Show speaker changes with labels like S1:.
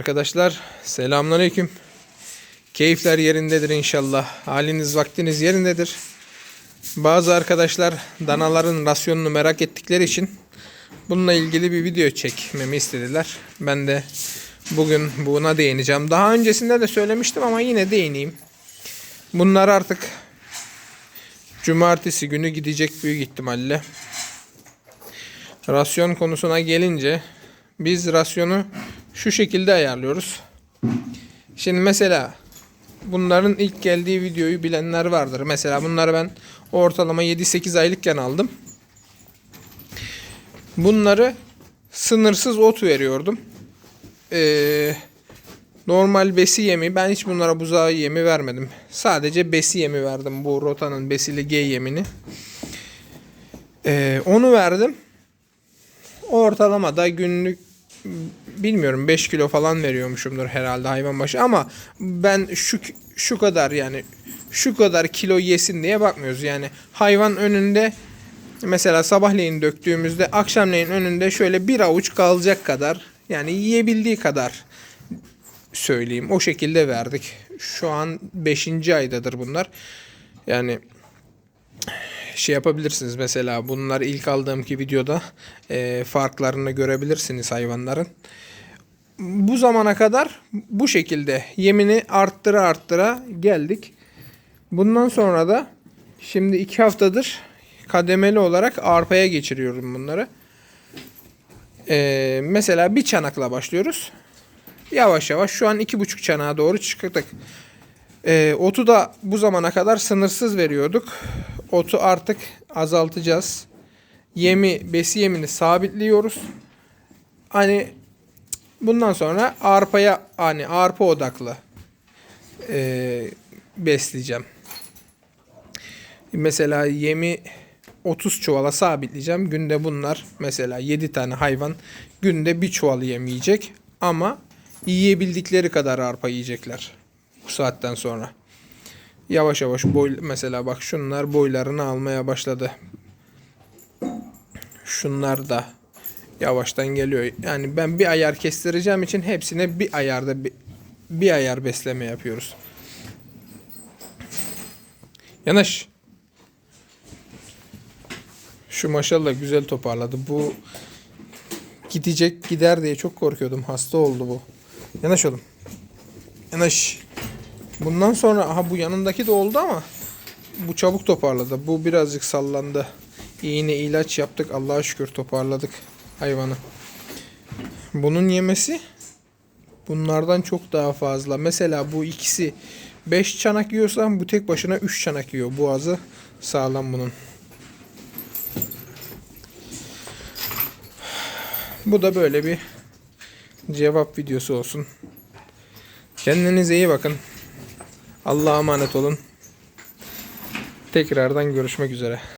S1: Arkadaşlar selamünaleyküm. Keyifler yerindedir inşallah. Haliniz vaktiniz yerindedir. Bazı arkadaşlar danaların rasyonunu merak ettikleri için bununla ilgili bir video çekmemi istediler. Ben de bugün buna değineceğim. Daha öncesinde de söylemiştim ama yine değineyim. Bunlar artık cumartesi günü gidecek büyük ihtimalle. Rasyon konusuna gelince biz rasyonu şu şekilde ayarlıyoruz. Şimdi mesela bunların ilk geldiği videoyu bilenler vardır. Mesela bunları ben ortalama 7-8 aylıkken aldım. Bunları sınırsız ot veriyordum. Ee, normal besi yemi ben hiç bunlara buzağı yemi vermedim. Sadece besi yemi verdim. Bu rotanın besili G yemini. Ee, onu verdim. Ortalamada günlük bilmiyorum 5 kilo falan veriyormuşumdur herhalde hayvan başı ama ben şu şu kadar yani şu kadar kilo yesin diye bakmıyoruz. Yani hayvan önünde mesela sabahleyin döktüğümüzde akşamleyin önünde şöyle bir avuç kalacak kadar yani yiyebildiği kadar söyleyeyim. O şekilde verdik. Şu an 5. aydadır bunlar. Yani şey yapabilirsiniz mesela bunlar ilk aldığımki videoda e, farklarını görebilirsiniz hayvanların. Bu zamana kadar bu şekilde yemini arttıra arttıra geldik. Bundan sonra da şimdi iki haftadır kademeli olarak arpaya geçiriyorum bunları. E, mesela bir çanakla başlıyoruz. Yavaş yavaş şu an iki buçuk çanağa doğru çıktık. E, otu da bu zamana kadar sınırsız veriyorduk. Otu artık azaltacağız. Yemi, besi yemini sabitliyoruz. Hani bundan sonra arpaya hani arpa odaklı e, besleyeceğim. Mesela yemi 30 çuvala sabitleyeceğim. Günde bunlar mesela 7 tane hayvan günde bir çuval yem yiyecek ama yiyebildikleri kadar arpa yiyecekler bu saatten sonra. Yavaş yavaş boy mesela bak şunlar boylarını almaya başladı. Şunlar da yavaştan geliyor. Yani ben bir ayar kestireceğim için hepsine bir ayarda bir, bir ayar besleme yapıyoruz. Yanaş. Şu maşallah güzel toparladı. Bu gidecek gider diye çok korkuyordum. Hasta oldu bu. Yanaş oğlum. Yanaş. Bundan sonra aha bu yanındaki de oldu ama bu çabuk toparladı. Bu birazcık sallandı. İğne ilaç yaptık. Allah'a şükür toparladık hayvanı. Bunun yemesi bunlardan çok daha fazla. Mesela bu ikisi 5 çanak yiyorsa bu tek başına 3 çanak yiyor. Boğazı sağlam bunun. Bu da böyle bir cevap videosu olsun. Kendinize iyi bakın. Allah'a emanet olun. Tekrardan görüşmek üzere.